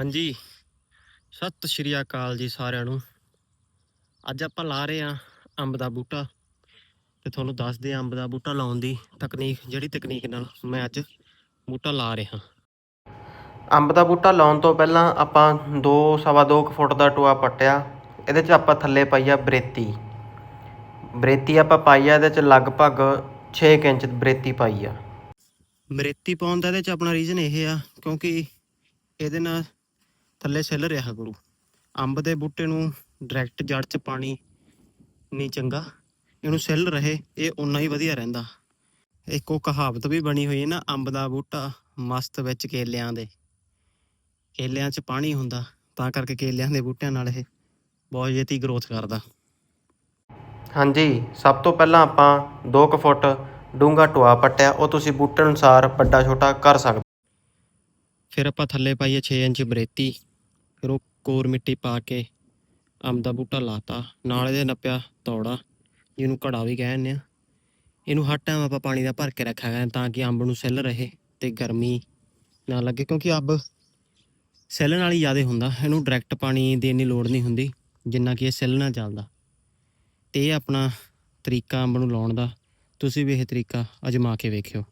ਹਾਂਜੀ। ਸਤਿ ਸ਼੍ਰੀ ਅਕਾਲ ਜੀ ਸਾਰਿਆਂ ਨੂੰ। ਅੱਜ ਆਪਾਂ ਲਾ ਰਹੇ ਆ ਅੰਬ ਦਾ ਬੂਟਾ ਤੇ ਤੁਹਾਨੂੰ ਦੱਸਦੇ ਆ ਅੰਬ ਦਾ ਬੂਟਾ ਲਾਉਣ ਦੀ ਤਕਨੀਕ ਜਿਹੜੀ ਤਕਨੀਕ ਨਾਲ ਮੈਂ ਅੱਜ ਬੂਟਾ ਲਾ ਰਿਹਾ। ਅੰਬ ਦਾ ਬੂਟਾ ਲਾਉਣ ਤੋਂ ਪਹਿਲਾਂ ਆਪਾਂ 2 ਸਵਾ 2 ਫੁੱਟ ਦਾ ਟੋਆ ਪੱਟਿਆ ਇਹਦੇ 'ਚ ਆਪਾਂ ਥੱਲੇ ਪਾਈ ਆ ਬਰੇਤੀ। ਬਰੇਤੀ ਆਪਾਂ ਪਾਈ ਆ ਇਹਦੇ 'ਚ ਲਗਭਗ 6 ਇੰਚ ਬਰੇਤੀ ਪਾਈ ਆ। ਬਰੇਤੀ ਪਾਉਣ ਦਾ ਇਹਦੇ 'ਚ ਆਪਣਾ ਰੀਜ਼ਨ ਇਹ ਆ ਕਿਉਂਕਿ ਇਹਦੇ ਨਾਲ ਥੱਲੇ ਸਿੱਲ ਰਿਹਾ ਗੁਰੂ। ਅੰਬ ਦੇ ਬੂਟੇ ਨੂੰ ਡਾਇਰੈਕਟ ਜੜ 'ਚ ਪਾਣੀ ਨਹੀਂ ਚੰਗਾ। ਇਹਨੂੰ ਸਿੱਲ ਰਹੇ ਇਹ ਉਨਾ ਹੀ ਵਧੀਆ ਰਹਿੰਦਾ। ਇੱਕ ਕਹਾਵਤ ਵੀ ਬਣੀ ਹੋਈ ਹੈ ਨਾ ਅੰਬ ਦਾ ਬੂਟਾ ਮਸਤ ਵਿੱਚ ਕੇਲਿਆਂ ਦੇ। ਕੇਲਿਆਂ 'ਚ ਪਾਣੀ ਹੁੰਦਾ ਤਾਂ ਕਰਕੇ ਕੇਲਿਆਂ ਦੇ ਬੂਟਿਆਂ ਨਾਲ ਇਹ ਬਹੁਤ ਛੇਤੀ ਗਰੋਥ ਕਰਦਾ। ਹਾਂਜੀ ਸਭ ਤੋਂ ਪਹਿਲਾਂ ਆਪਾਂ 2 ਕੁ ਫੁੱਟ ਡੂੰਘਾ ਟੋਆ ਪੱਟਿਆ ਉਹ ਤੁਸੀਂ ਬੂਟੇ ਅਨੁਸਾਰ ਵੱਡਾ ਛੋਟਾ ਕਰ ਸਕਦੇ ਫਿਰ ਆਪਾਂ ਥੱਲੇ ਪਾਈਏ 6 ਇੰਚ ਬਰੇਤੀ। ਫਿਰ ਉਹ ਕੋਰ ਮਿੱਟੀ ਪਾ ਕੇ ਅੰਬ ਦਾ ਬੂਟਾ ਲਾਤਾ। ਨਾਲ ਇਹਦੇ ਨੱਪਿਆ ਤੌੜਾ, ਜਿਹਨੂੰ ਘੜਾ ਵੀ ਕਹਿੰਦੇ ਆ। ਇਹਨੂੰ ਹਰ ਟਾਈਮ ਆਪਾਂ ਪਾਣੀ ਦਾ ਭਰ ਕੇ ਰੱਖਿਆ ਗਿਆ ਤਾਂ ਕਿ ਅੰਬ ਨੂੰ ਸੈੱਲ ਰਹੇ ਤੇ ਗਰਮੀ ਨਾ ਲੱਗੇ, ਕਿਉਂਕਿ ਅੰਬ ਸਿੱਲ ਨਾਲ ਹੀ ਜ਼ਿਆਦਾ ਹੁੰਦਾ। ਇਹਨੂੰ ਡਾਇਰੈਕਟ ਪਾਣੀ ਦੇਣ ਦੀ ਲੋੜ ਨਹੀਂ ਹੁੰਦੀ, ਜਿੰਨਾ ਕਿ ਇਹ ਸਿੱਲਣਾ ਚੱਲਦਾ। ਤੇ ਇਹ ਆਪਣਾ ਤਰੀਕਾ ਅੰਬ ਨੂੰ ਲਾਉਣ ਦਾ। ਤੁਸੀਂ ਵੀ ਇਹ ਤਰੀਕਾ ਅਜਮਾ ਕੇ ਵੇਖਿਓ।